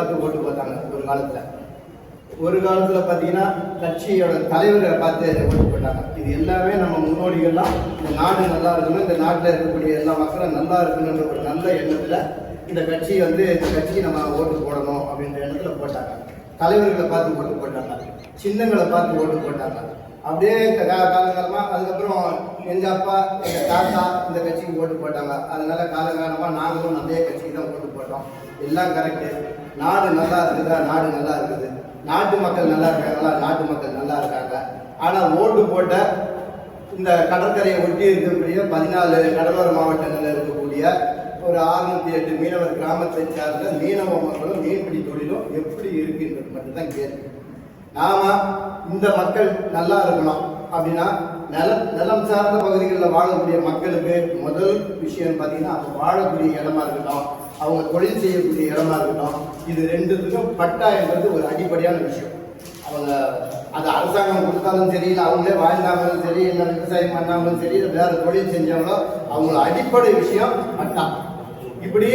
பார்த்து ஓட்டு போட்டாங்க ஒரு காலத்தில். ஒரு காலத்தில் பார்த்தீங்கன்னா கட்சியோட தலைவரை பார்த்து ஓட்டு போட்டாங்க இது எல்லாமே நம்ம முன்னோடிகள்லாம் இந்த நாடு நல்லா இருக்கணும் இந்த நாட்டில் இருக்கக்கூடிய எல்லா மக்களும் நல்லா இருக்கணுன்ற ஒரு நல்ல எண்ணத்தில் இந்த கட்சி வந்து இந்த கட்சிக்கு நம்ம ஓட்டு போடணும் அப்படின்ற எண்ணத்தில் போட்டாங்க. தலைவர்களை பார்த்து ஓட்டு போட்டாங்க. சின்னங்களை பார்த்து ஓட்டு போட்டாங்க. அப்படியே க- கா- அதுக்கப்புறம் எங்கள் அப்பா எங்கள் தாத்தா இந்த கட்சிக்கு ஓட்டு போட்டாங்க. அதனால காலகாலமாக நாங்களும் அதே கட்சிக்கு தான் ஓட்டு போட்டோம். எல்லாம் கரெக்டு நாடு நல்லா இருக்குதா? நாடு நல்லா இருக்குது. நாட்டு மக்கள் நல்லா இருக்காங்களா? நாட்டு மக்கள் நல்லா இருக்காங்க. ஆனால் ஓட்டு போட்ட இந்த கடற்கரையை ஒட்டி இருக்கக்கூடிய பதினாலு கடலோர மாவட்டங்களில் இருக்கக்கூடிய ஒரு அறுநூத்தி எட்டு மீனவர் கிராமத்தை சார்ந்த மீனவ மக்களும் மீன்பிடி தொழிலும் எப்படி இருக்குன்றது மட்டும்தான் கேள்வி. நாம இந்த மக்கள் நல்லா இருக்கணும் அப்படின்னா நிலம் நிலம் சார்ந்த பகுதிகளில் வாழக்கூடிய மக்களுக்கு முதல் விஷயம் பார்த்தீங்கன்னா அவங்க வாழக்கூடிய இடமா இருக்கட்டும் அவங்க தொழில் செய்யக்கூடிய இடமா இருக்கட்டும் இது ரெண்டுத்துக்கும் பட்டா என்பது ஒரு அடிப்படையான விஷயம். அவங்க அது அரசாங்கம் கொடுத்தாலும் சரி இல்லை அவங்களே வாழ்ந்தாங்களும் சரி இல்லை விவசாயம் பண்ணாங்களும் சரி இல்லை வேற தொழில் செஞ்சாங்களோ அவங்கள அடிப்படை விஷயம் பட்டா. இப்படி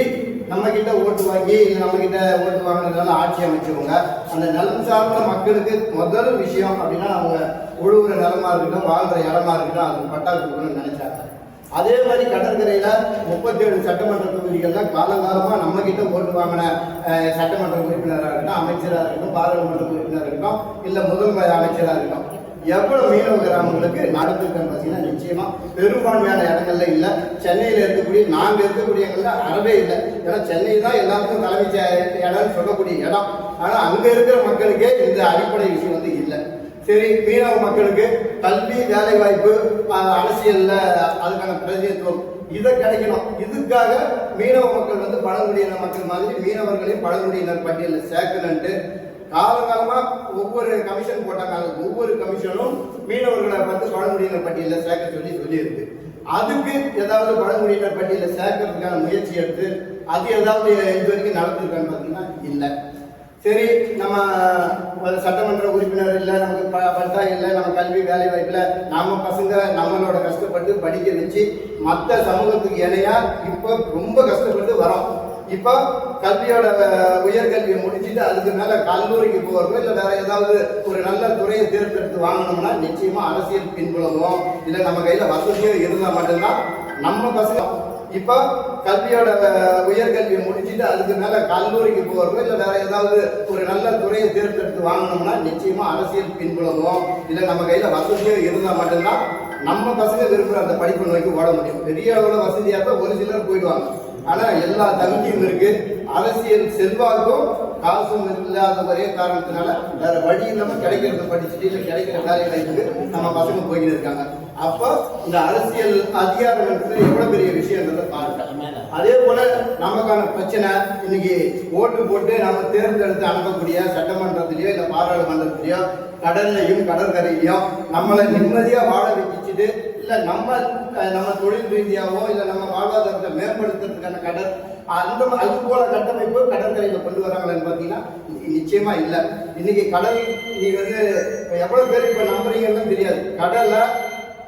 நம்ம கிட்ட ஓட்டு வாங்கி இல்லை நம்ம கிட்ட ஓட்டு வாங்கினதுனால ஆட்சி அமைச்சவங்க அந்த நலம் சார்ந்த மக்களுக்கு முதல் விஷயம் அப்படின்னா அவங்க உழுவுற நிலமா இருக்கட்டும் வாழ்ற இடமா இருக்கட்டும் அதுக்கு பட்டா கொடுக்கணும்னு நினைச்சாங்க. அதே மாதிரி கடற்கரையில முப்பத்தி ஏழு சட்டமன்ற தொகுதிகள்ல காலகாலமா நம்ம கிட்ட ஓட்டு வாங்கின சட்டமன்ற உறுப்பினராக இருக்கட்டும் அமைச்சராக இருக்கட்டும் பாராளுமன்ற உறுப்பினராக இருக்கட்டும் இல்ல முதல்வர் அமைச்சராக இருக்கட்டும். எவ்வளவு மீனவ கிராமங்களுக்கு நடந்திருக்குன்னு பார்த்தீங்கன்னா நிச்சயமா பெரும்பான்மையான இடங்கள்ல இல்லை. சென்னையில் இருக்கக்கூடிய நாங்கள் இருக்கக்கூடிய இடங்கள்ல அறவே இல்லை. ஏன்னா சென்னை தான் எல்லாருக்கும் தலைமை இடம்னு சொல்லக்கூடிய இடம். ஆனால் அங்கே இருக்கிற மக்களுக்கே இந்த அடிப்படை விஷயம் வந்து இல்லை. சரி மீனவ மக்களுக்கு கல்வி வேலை வாய்ப்பு அரசியல்ல அதுக்கான பிரதிநிதித்துவம் இதை கிடைக்கணும். இதுக்காக மீனவ மக்கள் வந்து பழங்குடியின மக்கள் மாதிரி மீனவர்களையும் பழங்குடியினர் பட்டியலில் சேர்க்கணுன்ட்டு காலகாலமா ஒவ்வொரு கமிஷன் போட்டாங்க. ஒவ்வொரு கமிஷனும் மீனவர்களை பார்த்து பழங்குடியினர் பட்டியலில் சேர்க்க சொல்லி சொல்லியிருக்கு. அதுக்கு ஏதாவது பழங்குடியினர் பட்டியலில் சேர்க்கறதுக்கான முயற்சி எடுத்து அது ஏதாவது இது வரைக்கும் நடந்திருக்கான்னு பார்த்தீங்கன்னா இல்லை. சரி நம்ம சட்டமன்ற உறுப்பினர் இல்லை நமக்கு ப- பட்டா இல்லை நம்ம கல்வி வேலை வாய்ப்பில் நம்ம பசங்க நம்மளோட கஷ்டப்பட்டு படிக்க வச்சு மற்ற சமூகத்துக்கு இணையாக இப்போ ரொம்ப கஷ்டப்பட்டு வரோம். இப்போ கல்வியோட உயர்கல்வியை முடிச்சுட்டு அதுக்கு மேலே கல்லூரிக்கு போகிறோம் இல்லை வேற ஏதாவது ஒரு நல்ல துறையை தேர்ந்தெடுத்து வாங்கணும்னா நிச்சயமாக அரசியல் பின்புலமோ இல்லை நம்ம கையில் வசதியோ இருந்தால் மட்டும்தான் நம்ம பசங்க இப்போ கல்வியோட உயர்கல்வியை முடிச்சுட்டு அதுக்கு மேல கல்லூரிக்கு போகிறோம் இல்லை வேற ஏதாவது ஒரு நல்ல துறையை தேர்ந்தெடுத்து வாங்கணும்னா நிச்சயமா அரசியல் பின்புலமோ இல்லை நம்ம கையில வசதியோ இருந்தால் மட்டும்தான் நம்ம பசங்க விரும்புகிற அந்த படிப்பு நோக்கி ஓட முடியும். பெரிய அளவில் வசதியாக இருந்தால் ஒரு சிலர் போயிடுவாங்க. ஆனா எல்லா தகுதியும் இருக்கு. அரசியல் செல்வாக்கும் காசும் இல்லாத ஒரே காரணத்தினால வேற வழி இல்லாம கிடைக்கிறத படிச்சுட்டு இல்ல கிடைக்கிற வேலை நம்ம பசங்க போய்கிட்டு இருக்காங்க. அப்போ இந்த அரசியல் அதிகாரம் எவ்வளவு பெரிய விஷயன்றத பாருங்க. அதே போல நமக்கான பிரச்சனை இன்னைக்கு ஓட்டு போட்டு நம்ம தேர்ந்தெடுத்து அனுப்பக்கூடிய சட்டமன்றத்திலயோ இல்ல பாராளுமன்றத்திலயோ கடல்லையும் கடற்கரையிலையும் நம்மளை நிம்மதியா வாழ வச்சுட்டு இல்லை நம்ம நம்ம தொழில் ரீதியாவோ இல்லை நம்ம வாழ்வாதாரத்தை மேம்படுத்துறதுக்கான கடல் அந்த அது போல கட்டமைப்பு கடற்கரையில் கொண்டு வராங்களான்னு பார்த்தீங்கன்னா நிச்சயமா இல்லை. இன்னைக்கு கடல் நீங்க வந்து எவ்வளவு பேர் இப்ப நம்புறீங்கன்னு தெரியாது. கடலை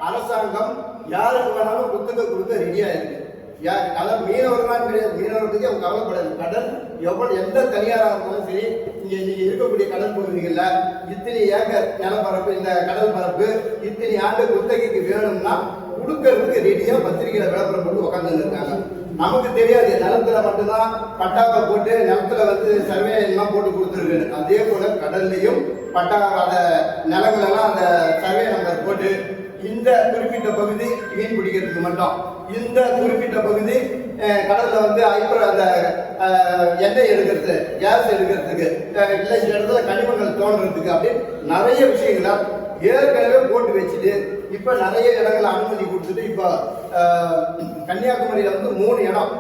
அரசாங்கம் யாருக்கு வேணாலும் புத்தக கொடுக்க ரெடியா இருக்கு. நல்லா அதாவது கிடையாது. மீனவரை அவங்க கவலைப்படாது கடல் எவ்வளவு எந்த தனியாராக இருந்தாலும் சரி இங்கே இன்னைக்கு இருக்கக்கூடிய கடல் பகுதிகளில் இத்தனை ஏக்கர் நிலப்பரப்பு இந்த கடல் பரப்பு இத்தனை ஆண்டு குத்தகைக்கு வேணும்னா கொடுக்கறதுக்கு ரெடியா பத்திரிகையில விளம்பரம் போட்டு உட்கார்ந்து இருக்காங்க. நமக்கு தெரியாது நிலத்துல மட்டும்தான் பட்டாவை போட்டு நிலத்துல வந்து சர்வே எல்லாம் போட்டு கொடுத்துருக்கு அதே போல கடல்லையும் பட்டா அந்த நிலங்களெல்லாம் அந்த சர்வே நம்பர் போட்டு இந்த குறிப்பிட்ட பகுதி மீன் பிடிக்கிறதுக்கு மட்டும். இந்த குறிப்பிட்ட பகுதி கடலில் கடல்ல வந்து ஐப்பர் அந்த எண்ணெய் எடுக்கிறது கேஸ் எடுக்கிறதுக்கு இல்லை இந்த இடத்துல கனிமங்கள் தோன்றதுக்கு அப்படின்னு நிறைய விஷயங்களை ஏற்கனவே போட்டு வச்சுட்டு இப்ப நிறைய இடங்கள்ல அனுமதி கொடுத்துட்டு இப்போ கன்னியாகுமரியில் கன்னியாகுமரியில வந்து மூணு இடம்.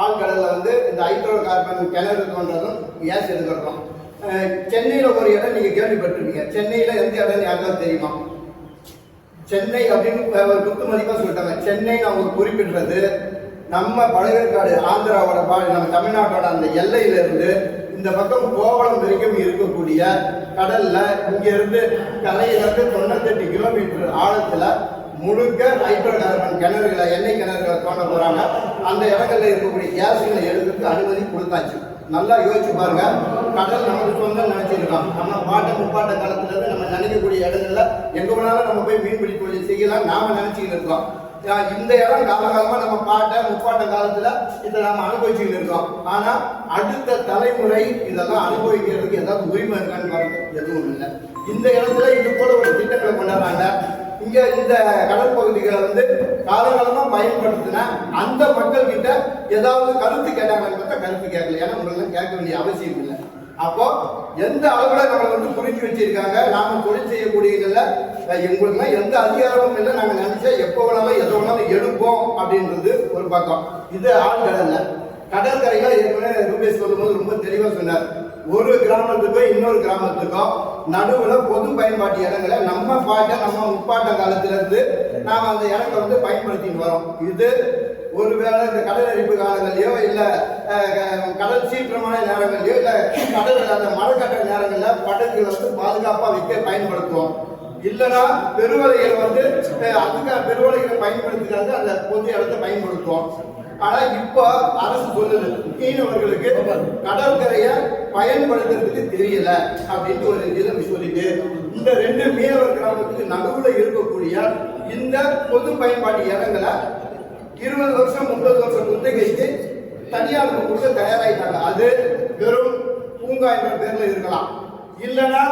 ஆழ்கடல்ல வந்து இந்த ஹைட்ரோ கார்பன் கிணறு தோன்றதும் கேஸ் எடுக்கிறதும். சென்னையில் சென்னையில ஒரு இடம் நீங்க கேள்விப்பட்டிருப்பீங்க. சென்னையில எந்த இடம் யாருக்காவது தெரியுமா? சென்னை அப்படின்னு ஒரு குத்து மதிப்பாக சொல்லிட்டாங்க. சென்னை அவங்க குறிப்பிடுறது நம்ம பழகற்காடு ஆந்திராவோட பா நம்ம தமிழ்நாட்டோட அந்த எல்லையிலிருந்து இந்த பக்கம் கோவளம் வரைக்கும் இருக்கக்கூடிய கடல்ல இங்கிருந்து கரையிலிருந்து இருந்து தொண்ணூத்தெட்டு கிலோமீட்டர் ஆழத்துல முழுக்க ஹைட்ரோ கார்பன் கிணறுகளை எண்ணெய் கிணறுகளை தோண்ட போறாங்க. அந்த இடங்கள்ல இருக்கக்கூடிய கேஸுகளை எடுக்கிறதுக்கு அனுமதி கொடுத்தாச்சு. நல்லா யோசிச்சு பாருங்க. கடல் நமக்கு சொந்தம் இருக்கலாம் நம்ம பாட்ட முப்பாட்ட காலத்துல இருந்து நம்ம நினைக்கக்கூடிய இடங்கள்ல எங்க வேணாலும் நம்ம போய் மீன்பிடி தொழில் செய்யலாம். நாம நினைச்சுக்கிட்டு இருக்கோம் இந்த இடம் காலகாலமா நம்ம பாட்ட முப்பாட்ட காலத்துல இதை நாம அனுபவிச்சுக்கிட்டு இருக்கோம். ஆனா அடுத்த தலைமுறை இதெல்லாம் அனுபவிக்கிறதுக்கு ஏதாவது உரிமை இருக்கான்னு எதுவும் இல்லை. இந்த இடத்துல இது போல ஒரு திட்டங்களை கொண்டாடுறாங்க. இங்க இந்த கடல் பகுதிகளை வந்து காலகாலமா பயன்படுத்தின அந்த மக்கள் கிட்ட ஏதாவது கருத்து கேட்டாங்கன்னு பார்த்தா கருத்து கேட்கல. ஏன்னா உங்களுக்கு கேட்க வேண்டிய அவசியம் இல்லை. அப்போ எந்த அளவுல நம்மளை வந்து குறிச்சு வச்சிருக்காங்க நாம தொழில் செய்யக்கூடியதுல எங்களுக்குலாம் எந்த அதிகாரமும் இல்லை. நாங்க நினைச்சா எப்போ வேணாலும் எதோ வேணாலும் எடுப்போம் அப்படின்றது ஒரு பக்கம். இது ஆழ்கடல்ல கடற்கரையில ஏற்கனவே ரூபேஷ் சொல்லும்போது ரொம்ப தெளிவா சொன்னார். ஒரு கிராமத்துக்கும் இன்னொரு கிராமத்துக்கும் நடுவுல பொது பயன்பாட்டு இடங்களை நம்ம பாட்ட நம்ம முப்பாட்ட காலத்துல இருந்து நாம அந்த இடத்தை வந்து பயன்படுத்திட்டு வரோம். இது ஒருவேளை இந்த கடல் அரிப்பு காலங்கள்லயோ இல்ல க- கடல் சீற்றமான நேரங்கள்லயோ இல்ல கடல் அந்த மழை கட்டுற நேரங்கள்ல படகுகளை வந்து பாதுகாப்பா வைக்க பயன்படுத்துவோம். இல்லனா பெருவலைகள் வந்து அதுக்காக பெருவலைகளை பயன்படுத்துறது அந்த பொது இடத்தை பயன்படுத்துவோம். ஆனா இப்ப அரசு சொல்லுது மீனவர்களுக்கு கடற்கரையை பயன்படுத்துறதுக்கு தெரியல அப்படின்னு ஒரு இதை சொல்லிட்டு இந்த ரெண்டு மீனவர் கிராமத்துக்கு நடுவுல இருக்கக்கூடிய இந்த பொது பயன்பாட்டு இடங்களை இருபது வருஷம் முப்பது வருஷம் குத்தகைக்கு தனியார் கொடுக்க தயாராயிட்டாங்க. அது வெறும் பூங்கா என்ற பேர்ல இருக்கலாம். இல்லைன்னா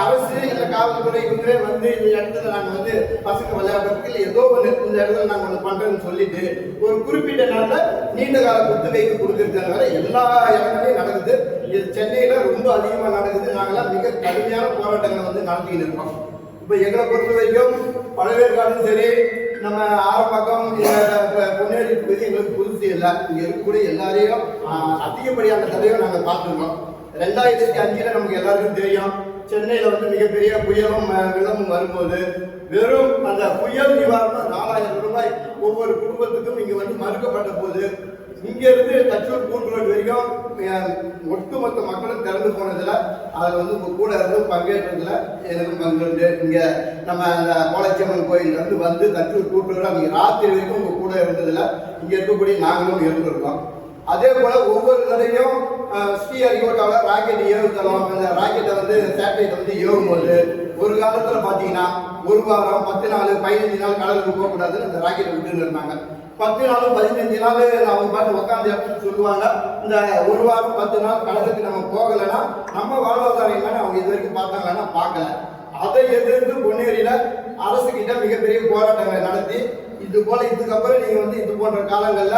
அரசு இல்ல காவல்துறை இவங்களே வந்து இந்த இடத்துல நாங்க வந்து பசங்க விளையாடுறதுக்கு இல்ல ஏதோ ஒன்று இந்த இடத்துல நாங்க ஒன்று பண்றோம்னு சொல்லிட்டு ஒரு குறிப்பிட்ட நாள்ல நீண்ட கால குத்தகைக்கு கொடுத்துருக்கிறதுனால எல்லா இடங்களையும் நடக்குது. இது சென்னையில ரொம்ப அதிகமா நடக்குது. நாங்கெல்லாம் மிக கடுமையான போராட்டங்களை வந்து நடத்திக்கிட்டு இருக்கோம். இப்ப எங்களை பொறுத்த வரைக்கும் பழவேற்காடும் சரி நம்ம ஆரம்பக்கம் பொன்னேரி பகுதி எங்களுக்கு புதுசு இல்லை. இங்க இருக்கக்கூடிய எல்லாரையும் அதிகப்படியான கதையும் நாங்க பார்த்துருக்கோம். ரெண்டாயிரத்தி அஞ்சுல நமக்கு எல்லாருக்கும் தெரியும். சென்னையில வந்து மிகப்பெரிய புயலும் வெள்ளமும் வரும்போது வெறும் அந்த புயல் நிவாரணம் நாலாயிரம் ரூபாய் ஒவ்வொரு குடும்பத்துக்கும் இங்க வந்து மறுக்கப்பட்ட போது இங்க இருந்து தச்சூர் கூட்டுரோடு வரைக்கும் ஒட்டுமொத்த மக்களும் திறந்து போனதுல அதுல வந்து உங்க கூட இருந்து பங்கேற்றதுல எனக்கு பங்குண்டு இங்க நம்ம அந்த கோலச்சியம்மன் கோயில்ல இருந்து வந்து தச்சூர் கூட்டுரோடு அங்க ராத்திரி வரைக்கும் உங்க கூட இருந்ததுல இங்க இருக்கக்கூடிய நாங்களும் இருந்திருக்கோம். அதே போல ஒவ்வொரு தடையும் அஹ், ஸ்ரீ ஹரிகோட்டாவில் ராக்கெட் ஏவுதளம் அந்த ராக்கெட்டை வந்து சேட்டலைட் வந்து ஏவும் போது ஒரு காலத்தில் பார்த்தீங்கன்னா ஒரு வாரம் பத்து நாள் பதினஞ்சு நாள் கடலுக்கு போகக்கூடாதுன்னு அந்த ராக்கெட்டை விட்டுன்னு இருந்தாங்க. பத்து நாள் பதினஞ்சு நாள் அவங்க பாட்டு உட்காந்து அப்படின்னு சொல்லுவாங்க. இந்த ஒரு வாரம் பத்து நாள் கடலுக்கு நம்ம போகலைன்னா நம்ம வாழ்வாதாரம் என்னன்னு அவங்க இது வரைக்கும் பார்த்தாங்கன்னா பார்க்கல. அதை எதிர்த்து பொன்னேரியில அரசு கிட்ட மிகப்பெரிய போராட்டங்களை நடத்தி இது போல இதுக்கப்புறம் நீங்க வந்து இது போன்ற காலங்கள்ல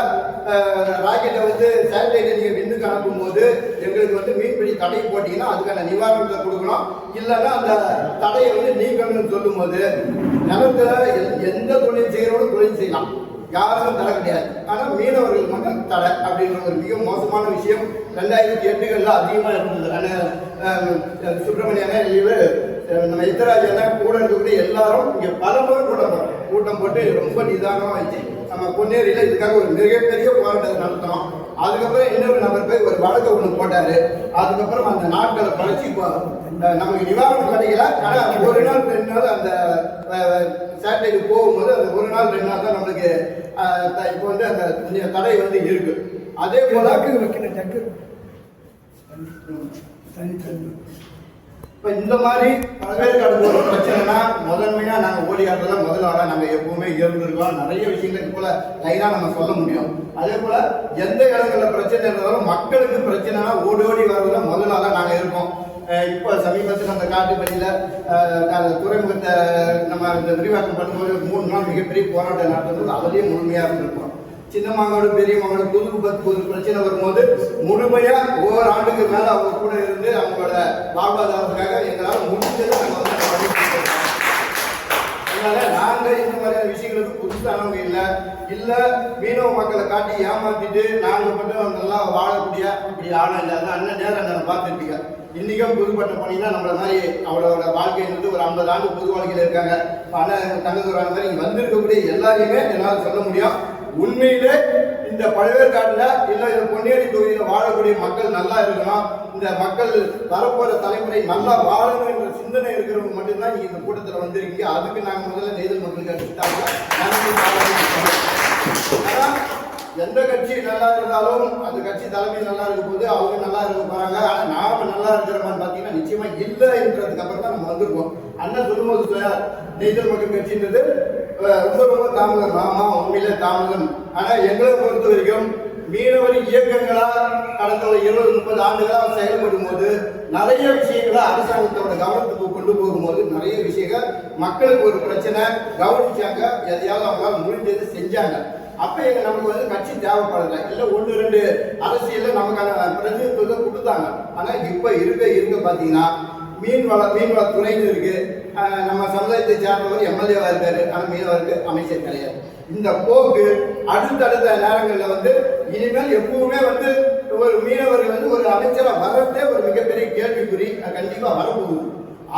ராக்கெட்டை வந்து சேட்டலைட்டை நீங்க விண்ணுக்கு அனுப்பும் போது எங்களுக்கு வந்து மீன்பிடி தடை போட்டீங்கன்னா அதுக்கான நிவாரணத்தை கொடுக்கணும். இல்லைன்னா அந்த தடையை வந்து நீக்கணும்னு சொல்லும் போது நிலத்துல எந்த தொழில் செய்யறோட தொழில் செய்யலாம். யாருக்கும் தடை கிடையாது. ஆனால் மீனவர்கள் மட்டும் தடை அப்படின்ற ஒரு மிக மோசமான விஷயம். ரெண்டாயிரத்தி எட்டுகளில் அதிகமாக இருந்தது. அண்ணன், அஹ், இவர் லீவு. நம்ம இத்தராஜ் கூட இருக்கக்கூடிய எல்லாரும் இங்கே பல முறை கூட்டம் போட்டோம் கூட்டம் போட்டு ரொம்ப நிதானமாக வச்சு நம்ம பொன்னேரியில் இதுக்காக ஒரு மிகப்பெரிய போராட்டத்தை நடத்தோம் அதுக்கப்புறம் இன்னொரு நபர் போய் ஒரு வழக்கு ஒன்று போட்டார். அதுக்கப்புறம் அந்த நாட்களை பழச்சி நமக்கு நிவாரணம் கிடைக்கல ஆனால் ஒரு நாள் ரெண்டு நாள் அந்த சேட்டலைட் போகும்போது அந்த ஒரு நாள் ரெண்டு நாள் தான் நம்மளுக்கு இப்போ வந்து அந்த கொஞ்சம் தடை வந்து இருக்கு. அதே போல வைக்கணும் டக்கு தண்ணி இப்ப இந்த மாதிரி பல்வேறு ஒரு பிரச்சனைனா முதன்மையா நாங்க ஓடி ஆடுறதுல முதல் ஆளா நாங்க எப்பவுமே இருந்திருக்கோம் நிறைய விஷயங்கள் இது போல லைனா நம்ம சொல்ல முடியும். அதே போல எந்த இடங்கள்ல பிரச்சனை இருந்தாலும் மக்களுக்கு பிரச்சனைனா ஓடி ஓடி வர்றதுல முதல் ஆளா நாங்க இருக்கோம். இப்போ சமீபத்தில் அந்த காட்டுப்பள்ளியில் துறைமுகத்தை நம்ம இந்த விரிவாக்கம் பண்ணும்போது மூணு நாள் மிகப்பெரிய போராட்டம் நடத்தும்போது அதுலேயும் முழுமையாக இருந்திருக்கோம். சின்ன மாங்கோடு பெரிய மாங்கோடு புது பத்து புது பிரச்சனை வரும்போது முழுமையாக ஒவ்வொரு ஆண்டுக்கு மேலே அவங்க கூட இருந்து அவங்களோட வாழ்வாதாரத்துக்காக எங்களால் முடிஞ்சதை அதனால நாங்க இந்த மாதிரியான விஷயங்களுக்கு புதுசானவங்க இல்ல. இல்ல மீனவ மக்களை காட்டி ஏமாத்திட்டு நாங்க மட்டும் நல்லா வாழக்கூடிய அப்படி ஆளும் இல்ல. அதான் அண்ணன் நேரம் நான் பார்த்துருப்பீங்க. இன்னைக்கும் புதுப்பட்ட போனீங்கன்னா நம்மள மாதிரி அவளோட வாழ்க்கைன்றது ஒரு ஐம்பது ஆண்டு புது வாழ்க்கையில இருக்காங்க. ஆனால் தங்கதுரான மாதிரி இங்க வந்திருக்கக்கூடிய எல்லாரையுமே என்னால் சொல்ல முடியும். உண்மையிலே இந்த பழவேற்காட்டுல இல்ல இந்த பொன்னேரி தொகுதியில வாழக்கூடிய மக்கள் நல்லா இருக்கணும். இந்த மக்கள் வரப்போற தலைமுறை நல்லா வாழணும் என்ற சிந்தனை இருக்கிறவங்க மட்டும்தான் நீங்க இந்த கூட்டத்தில் வந்திருக்கீங்க. அதுக்கு நாங்க முதல்ல நேதல் மக்களுக்கு எந்த கட்சி நல்லா இருந்தாலும் அந்த கட்சி தலைமை நல்லா இருக்கும் போது அவங்க நல்லா இருக்க போறாங்க. ஆனா நாம நல்லா இருக்கிறோமான்னு பாத்தீங்கன்னா நிச்சயமா இல்லைன்றதுக்கு அப்புறம் தான் நம்ம வந்திருக்கோம். அண்ணன் சொல்லும்போது சொன்னார் நெய்தல் மக்கள் கட்சின்றது ரொம்ப ரொம்ப தாமதம். ஆமா உண்மையிலே தாமதம். ஆனா எங்களை பொறுத்த வரைக்கும் மீனவர் இயக்கங்களா கடந்த ஒரு இருபது முப்பது ஆண்டுகளா செயல்படும் போது நிறைய விஷயங்களை அரசாங்கத்தோட கவனத்துக்கு கொண்டு போகும்போது நிறைய விஷயங்கள் மக்களுக்கு ஒரு பிரச்சனை கவனிச்சாங்க. எதையாவது அவங்களால முடிஞ்சது செஞ்சாங்க. அப்ப எங்க நமக்கு வந்து கட்சி தேவைப்படல. இல்ல ஒன்று ரெண்டு அரசியலில் நமக்கான பிரதிநிதித்துவத்தை கொடுத்தாங்க. ஆனா இப்ப இருக்க இருக்க பாத்தீங்கன்னா மீன்வள மீன்வள துறைன்னு இருக்கு. நம்ம சமுதாயத்தை சேர்ந்தவர் எம்எல்ஏவா இருக்காரு. ஆனா மீனவருக்கு அமைச்சர் கிடையாது. இந்த போக்கு அடுத்தடுத்த நேரங்களில் வந்து இனிமேல் எப்பவுமே வந்து ஒரு மீனவர்கள் வந்து ஒரு அமைச்சரா வரதே ஒரு மிகப்பெரிய கேள்விக்குறி கண்டிப்பா வரப்போகுது.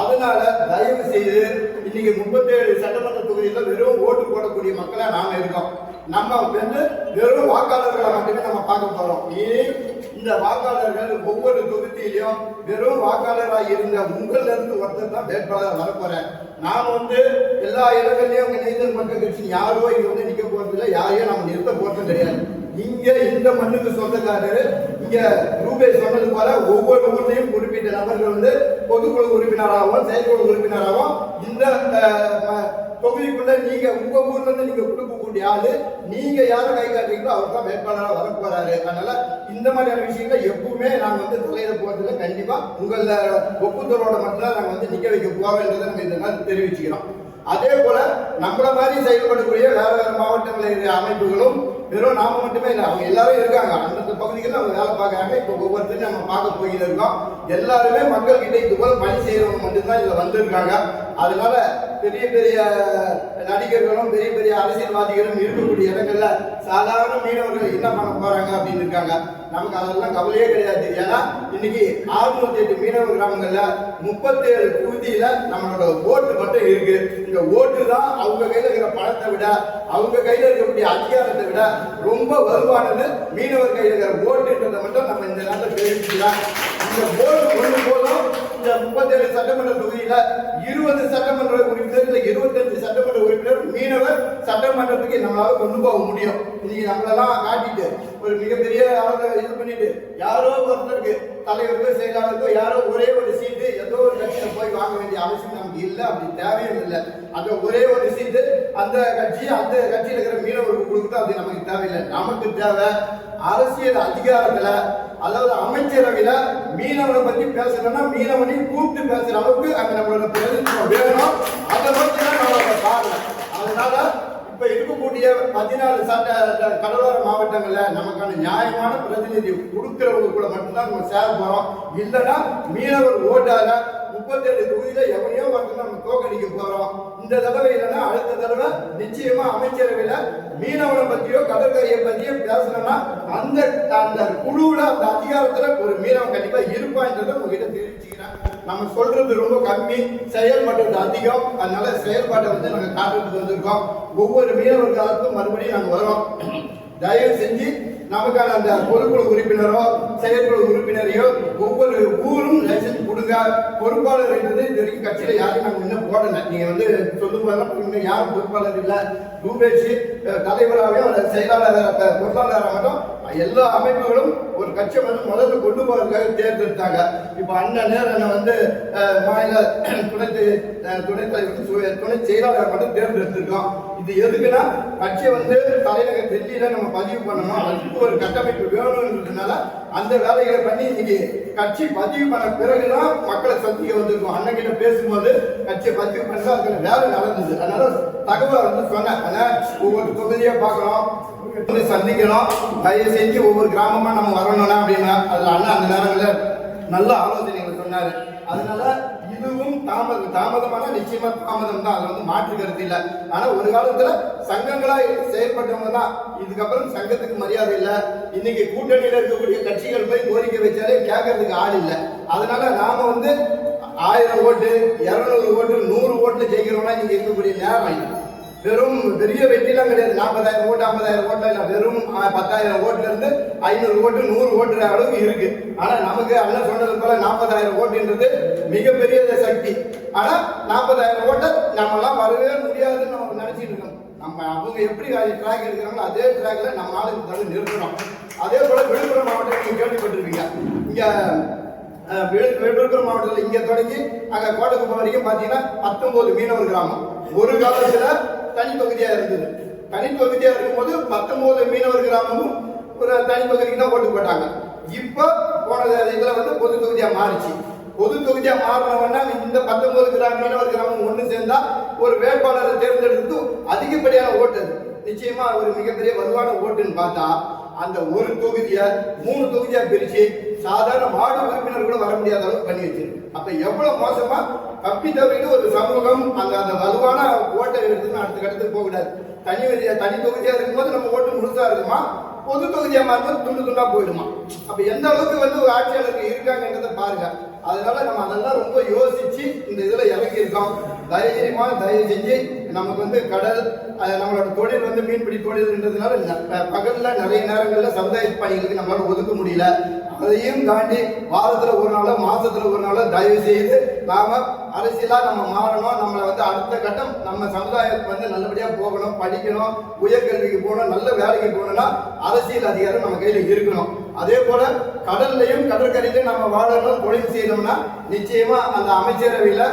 அதனால தயவு செய்து இன்னைக்கு முப்பத்தேழு சட்டமன்ற தொகுதியில வெறும் ஓட்டு போடக்கூடிய மக்களா நாம இருக்கோம். நம்ம வந்து வெறும் வாக்காளர்களை மட்டுமே நம்ம பார்க்க போறோம். இந்த வாக்காளர்கள் ஒவ்வொரு தொகுதியிலையும் வெறும் வாக்காளராக இருந்த உங்கள்ல இருந்து ஒருத்தர் தான் வேட்பாளர் வரப்போறேன் நான் வந்து எல்லா இடங்கள்லயும் உங்க மக்கள் கட்சி யாரோ இங்க வந்து நிக்க போறது இல்லை யாரையும் நம்ம நிறுத்த போறது கிடையாது. இங்க இந்த மண்ணுக்கு சொந்தக்காரர் இங்க ரூபே சொன்னது போல ஒவ்வொரு ஊர்லயும் குறிப்பிட்ட நபர்கள் வந்து பொதுக்குழு உறுப்பினராகவும் செயற்குழு உறுப்பினராகவும் இந்த தொகுதிக்குள்ள நீங்க உங்க ஊர்ல இருந்து நீங்க கொடுக்கக்கூடிய ஆளு நீங்க யார கை காட்டுறீங்களோ அவர் தான் வேட்பாளராக வர போறாரு. அதனால இந்த மாதிரியான விஷயங்கள் எப்பவுமே நாங்க வந்து தலையிட போறதுல கண்டிப்பா உங்கள ஒப்புதலோட மட்டும்தான் நாங்க வந்து நிக்க வைக்க போவேன்றதை நம்ம இந்த மாதிரி தெரிவிச்சுக்கிறோம். அதே போல நம்மள மாதிரி செயல்படக்கூடிய வேற வேற மாவட்டங்களில் இருக்கிற அமைப்புகளும் வெறும் நாம மட்டுமே இல்லை அவங்க எல்லாரும் இருக்காங்க. அந்தந்த பகுதிகளில் அவங்க வேலை பார்க்குறாங்க. இப்போ ஒவ்வொருத்தரையும் நம்ம பார்க்க போயிட்டு இருக்கோம். எல்லாருமே மக்கள்கிட்ட இது போல பணி செய்யறவங்க மட்டும்தான் இதில் வந்திருக்காங்க. அதனால பெரிய பெரிய நடிகர்களும் பெரிய பெரிய அரசியல்வாதிகளும் இருக்கக்கூடிய இடங்கள்ல சாதாரண மீனவர்கள் என்ன பண்ண போறாங்க அப்படின்னு இருக்காங்க. நமக்கு அதெல்லாம் கவலையே கிடையாது. ஏன்னா இன்னைக்கு ஆறுநூத்தி எட்டு மீனவ கிராமங்கள்ல முப்பத்தேழு தொகுதியில நம்மளோட ஓட்டு மட்டும் இருக்கு. இந்த ஓட்டு தான் அவங்க கையில இருக்கிற பணத்தை விட அவங்க கையில இருக்கக்கூடிய அதிகாரத்தை விட ரொம்ப வலுவானது மீனவர் கையில இருக்கிற ஓட்டுன்றதை மட்டும் நம்ம இந்த நேரத்தில் தெரிவிச்சுக்கலாம். இந்த போர்டு ஒன்று போதும் இந்த முப்பத்தேழு சட்டமன்ற தொகுதியில இருபது சட்டமன்ற உறுப்பினர் இல்ல இருபத்தஞ்சு சட்டமன்ற உறுப்பினர் மீனவர் சட்டமன்றத்துக்கு நம்மளால கொண்டு போக முடியும். இன்னைக்கு நம்மளெல்லாம் காட்டிட்டு ஒரு மிகப்பெரிய அளவில் இது பண்ணிட்டு யாரோ ஒருத்தருக்கு தலைவருக்கோ செயலாளருக்கோ யாரோ ஒரே ஒரு சீட்டு ஏதோ ஒரு கட்சியில போய் வாங்க வேண்டிய அவசியம் நமக்கு இல்லை அப்படி தேவையும் இல்லை. அந்த ஒரே ஒரு சீட்டு அந்த கட்சி அந்த கட்சியில் இருக்கிற மீனவருக்கு கொடுக்குறது அது நமக்கு தேவையில்லை. நமக்கு தேவை அரசியல் அதிகாரத்துல அதாவது அமைச்சரவையில மீனவனை பத்தி பேசணும்னா மீனவனை கூப்பிட்டு பேசுற அளவுக்கு அங்க நம்மளோட பிரதிநிதித்துவம் வேணும். அதை பத்தி தான் நம்மளோட பார்வை அதனால இப்ப இருக்கக்கூடிய பதினாலு சட்ட கடலோர மாவட்டங்கள்ல நமக்கான நியாயமான பிரதிநிதி கொடுக்கிறவங்க கூட மட்டும்தான் நம்ம சேர போறோம். இல்லைன்னா மீனவர் ஓட்டால முப்பத்தேழு தொகுதியில எவனையோ ஒருத்தர் நம்ம தோக்கடிக்க போறோம். இந்த தடவை இல்லைன்னா அடுத்த தடவை நிச்சயமா அமைச்சரவையில மீனவனை பத்தியோ கடற்கரையை பத்தியோ பேசணும்னா அந்த அந்த குழுவுல அந்த அதிகாரத்துல ஒரு மீனவன் கண்டிப்பா இருப்பான்றதை உங்ககிட்ட தெரிவிச்சுக்கிறேன். நம்ம சொல்றது ரொம்ப கம்மி. செயல்படுறது அதிகம். அதனால செயல்பாட்டை வந்து நாங்க காட்டுறதுக்கு வந்திருக்கோம். ஒவ்வொரு மீனவர்களுக்கும் மறுபடியும் நாங்க வரோம் தயவு செஞ்சு நமக்கான அந்த பொதுக்குழு உறுப்பினரோ செயற்குழு உறுப்பினரையோ ஒவ்வொரு ஊரும் லைசன்ஸ் கொடுங்க. பொறுப்பாளர் என்பது இது வரைக்கும் கட்சியில யாரும் நாங்க இன்னும் போடலை. நீங்கள் வந்து சொல்லும் போதெல்லாம் இன்னும் யாரும் பொறுப்பாளர் இல்லை. ரூபேஷ் தலைவராகவே செயலாளர் அஹ், மட்டும் எல்லா அமைப்புகளும் ஒரு கட்சியை வந்து முதல்ல கொண்டு போறதுக்காக தேர்ந்தெடுத்தாங்க. இப்போ அண்ணன் நேரனை வந்து மாநில துணை துணை தலைவர் துணை செயலாளர் மட்டும் தேர்ந்தெடுத்திருக்கோம். இது எதுக்குன்னா கட்சியை வந்து தலைநகர் டெல்லியில நம்ம பதிவு பண்ணணும். அதுக்கு ஒரு கட்டமைப்பு வேணும்னு அந்த வேலைகளை பண்ணி இன்னைக்கு கட்சி பதிவு பண்ண பிறகுதான் மக்களை சந்திக்க வந்திருக்கும். அண்ணன் கிட்ட பேசும்போது கட்சியை பதிவு பண்ணா அதுக்கான வேலை நடந்தது. அதனால தகவலை வந்து சொன்னேன். ஆனால் ஒவ்வொரு தொகுதியா பார்க்கணும். வந்து சந்திக்கணும். தயவு செஞ்சு ஒவ்வொரு கிராமமா நம்ம வரணும்னா அப்படின்னா அதுல அண்ணா அந்த நேரங்களில் நல்ல ஆலோசனைகள் சொன்னாரு. அதனால இதுவும் தாமதம் தாமதமான நிச்சயமா தாமதம் தான் அதுல வந்து மாற்று கருத்து இல்ல. ஆனா ஒரு காலத்துல சங்கங்களா செயல்பட்டவங்க தான் இதுக்கப்புறம் சங்கத்துக்கு மரியாதை இல்ல. இன்னைக்கு கூட்டணியில இருக்கக்கூடிய கட்சிகள் போய் கோரிக்கை வச்சாலே கேட்கறதுக்கு ஆள் இல்லை. அதனால நாம வந்து ஆயிரம் ஓட்டு இருநூறு ஓட்டு நூறு ஓட்டு ஜெயிக்கிறோம்னா இங்க இருக்கக்கூடிய நேரம் இல்லை வெறும் பெரிய வெற்றிலாம் கிடையாது. நாற்பதாயிரம் ஓட்டு ஐம்பதாயிரம் ஓட்டு இல்லை. வெறும் பத்தாயிரம் ஓட்டுல இருந்து ஐநூறு ஓட்டு நூறு ஓட்டுற அளவுக்கு இருக்கு. ஆனா நமக்கு அண்ணன் சொன்னது போல நாற்பதாயிரம் ஓட்டுன்றது மிகப்பெரிய சக்தி. ஆனா நாற்பதாயிரம் ஓட்டை நம்மளாம் வரவே முடியாதுன்னு நம்ம நினைச்சிட்டு இருக்கோம். நம்ம அவங்க எப்படி ட்ராக் எடுக்கிறாங்களோ அதே ட்ராக்ல நம்ம ஆளுங்க தள்ளி நிறுத்தணும் அதே போல விழுப்புரம் மாவட்டம் நீங்க கேள்விப்பட்டிருப்பீங்க. இங்க விழுப்புரம் மாவட்டத்தில் இங்க தொடங்கி அங்க கோட்டக்குப்பம் வரைக்கும் பாத்தீங்கன்னா பத்தொன்பது மீனவர் கிராமம். ஒரு காலத்துல தனிப்பகுதியாக இருந்தது தனி இருக்கும்போது பத்தொன்பது மீனவர் கிராமமும் ஒரு தனிப்பகுதிக்கு தான் ஓட்டு போட்டாங்க. இப்போ போன இதில் வந்து பொது தொகுதியா மாறிச்சு. பொது தொகுதியா மாறினவன்னா இந்த பத்தொன்பது கிராம மீனவர் கிராமம் ஒன்று சேர்ந்தா ஒரு வேட்பாளரை தேர்ந்தெடுத்து அதிகப்படியான ஓட்டு நிச்சயமா ஒரு மிகப்பெரிய வலுவான ஓட்டுன்னு பார்த்தா அந்த ஒரு தொகுதியை மூணு தொகுதியா பிரிச்சு சாதாரண வார்டு உறுப்பினர் கூட வர முடியாத அளவுக்கு பண்ணி வச்சிருக்கு. அப்ப எவ்வளவு மோசமா தப்பி தவறிட்டு ஒரு சமூகம் அந்த அந்த வலுவான ஓட்டை எடுத்துன்னு அடுத்த கட்டத்துக்கு போகக்கூடாது. தனி வழியா தனி தொகுதியா இருக்கும்போது நம்ம ஓட்டு முழுசா இருக்குமா? பொது தொகுதியா மாறும்போது துண்டு துண்டா போயிடுமா? அப்ப எந்த அளவுக்கு வந்து ஒரு ஆட்சியாளருக்கு இருக்காங்கன்றத பாருங்க. அதனால நம்ம அதெல்லாம் ரொம்ப யோசிச்சு இந்த இதுல இறங்கி இருக்கோம் தைரியமா தயவு செஞ்சு நமக்கு வந்து கடல் நம்மளோட தொழில் வந்து மீன்பிடி தொழில்ன்றதுனால ந- பகல்ல நிறைய நேரங்கள்ல சமுதாய பணிகளுக்கு நம்மளால ஒதுக்க முடியல. அதையும் தாண்டி வாரத்துல ஒரு நாளோ மாசத்துல ஒரு நாளோ தயவு செய்து நாம அரசியலா நம்ம மாறணும். நம்மளை வந்து அடுத்த கட்டம் நம்ம சமுதாயத்துக்கு வந்து நல்லபடியா போகணும் படிக்கணும் உயர்கல்விக்கு போகணும் நல்ல வேலைக்கு போகணும்னா அரசியல் அதிகாரம் நம்ம கையில இருக்கணும். அதே போல கடல்லையும் கடற்கரையிலையும் நம்ம வாழணும் தொழில் செய்யணும்னா நிச்சயமா அந்த அமைச்சரவையில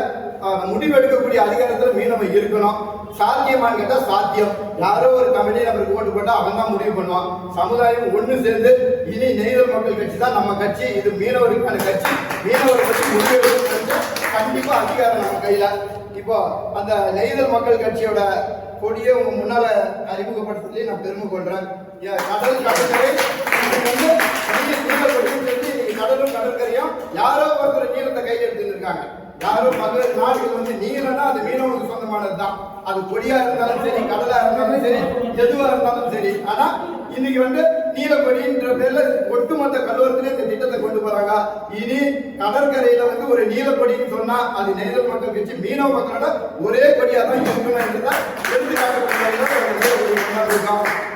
முடிவெடுக்கக்கூடிய அதிகாரத்துல மீனவ இருக்கணும். சாத்தியமானு கேட்டா சாத்தியம். யாரோ ஒரு கமிட்டி நம்மளுக்கு ஓட்டு போட்டா அவன் தான் முடிவு பண்ணுவான். சமுதாயம் ஒண்ணு சேர்ந்து இனி நெய்தல் மக்கள் கட்சி தான் நம்ம கட்சி. இது மீனவருக்கான கட்சி. மீனவர் கட்சி முடிவெடுக்கிறது கண்டிப்பா அதிகாரம் நம்ம கையில. இப்போ அந்த நெய்தல் மக்கள் கட்சியோட கொடியை உங்க முன்னால அறிமுகப்படுத்தி நான் பெருமை கொள்றேன் ஏன் கடல் கடற்கரை வந்து கடலும் கடற்கரையும் யாரோ ஒருத்தர் நீளத்தை கையில் எடுத்துருக்காங்க இருக்காங்க. யாரோ பல்வேறு நாடுகள் வந்து நீலம்னா அது மீனவனுக்கு சொந்தமானது தான். அது கொடியா இருந்தாலும் சரி கடலா இருந்தாலும் சரி எதுவா இருந்தாலும் சரி. ஆனா இன்னைக்கு வந்து நீலக்கொடின்ற பேர்ல ஒட்டுமொத்த கல்லூரத்திலே இந்த திட்டத்தை கொண்டு போறாங்க. இனி கடற்கரையில வந்து ஒரு நீலக்கொடின்னு சொன்னா அது நேரில் மக்கள் கட்சி மீனவ மக்களோட ஒரே கொடியா தான் இருக்கணும் என்றுதான் எடுத்துக்காட்டு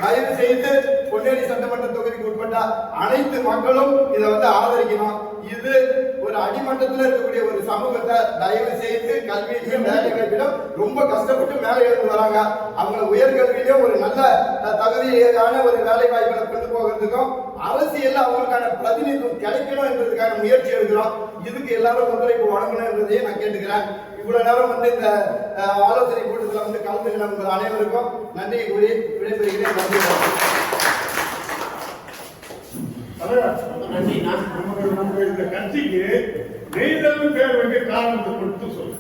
தயவு செய்து பொன்னேரி சட்டமன்ற தொகுதிக்கு அனைத்து மக்களும் இதை வந்து ஆதரிக்கணும். இது ஒரு அடிமட்டத்தில் இருக்கக்கூடிய ஒரு சமூகத்தை தயவு செய்து கல்வியிலையும் வேலை வாய்ப்பிலும் ரொம்ப கஷ்டப்பட்டு மேலே எழுந்து வராங்க. அவங்களை உயர்கல்வியிலும் ஒரு நல்ல தகுதியான ஒரு வேலை வாய்ப்புகளை கொண்டு போகிறதுக்கும் அரசியல் அவங்களுக்கான பிரதிநிதித்துவம் கிடைக்கணும் என்பதற்கான முயற்சி எடுக்கிறோம். இதுக்கு எல்லாரும் ஒத்துழைப்பு வழங்கணும் என்பதையும் நான் கேட்டுக்கிறேன். இவ்வளவு நேரம் வந்து இந்த ஆலோசனை கூட்டத்தில் வந்து கலந்துக்கின உங்கள் அனைவருக்கும் நன்றி கூறி விடைபெறுகிறேன். நன்றி. நன்றி நான் நமக்கு இந்த கட்சிக்கு நெய்தல் பேர் வேண்டிய காரணத்தை கொடுத்து சொல்லு